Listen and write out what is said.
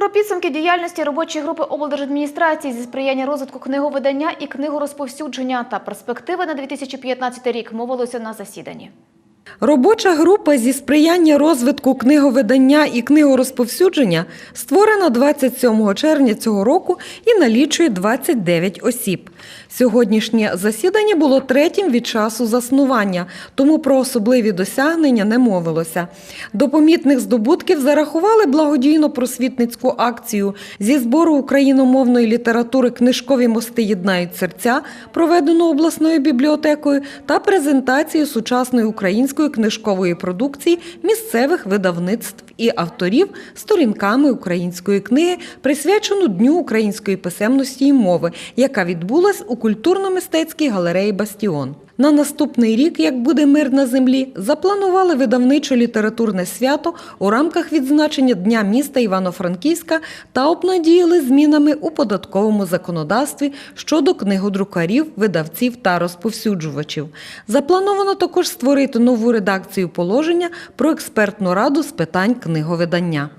Про підсумки діяльності робочої групи облдержадміністрації зі сприяння розвитку книговидання і книгорозповсюдження та перспективи на 2015 рік мовилося на засіданні. Робоча група зі сприяння розвитку книговидання і книгорозповсюдження створена 27 червня цього року і налічує 29 осіб. Сьогоднішнє засідання було третім від часу заснування, тому про особливі досягнення не мовилося. До помітних здобутків зарахували благодійно-просвітницьку акцію зі збору україномовної літератури Книжкові мости єднають серця, проведену обласною бібліотекою, та презентацію сучасної української книжкової продукції місцевих видавництв і авторів сторінками української книги, присвячену Дню української писемності і мови, яка відбулась у культурно-мистецькій галереї Бастіон. На наступний рік, як буде мир на землі, запланували видавничо-літературне свято у рамках відзначення Дня міста Івано-Франківська та обнадіяли змінами у податковому законодавстві щодо книгодрукарів, видавців та розповсюджувачів. Заплановано також створити нову редакцію положення про експертну раду з питань книговидання.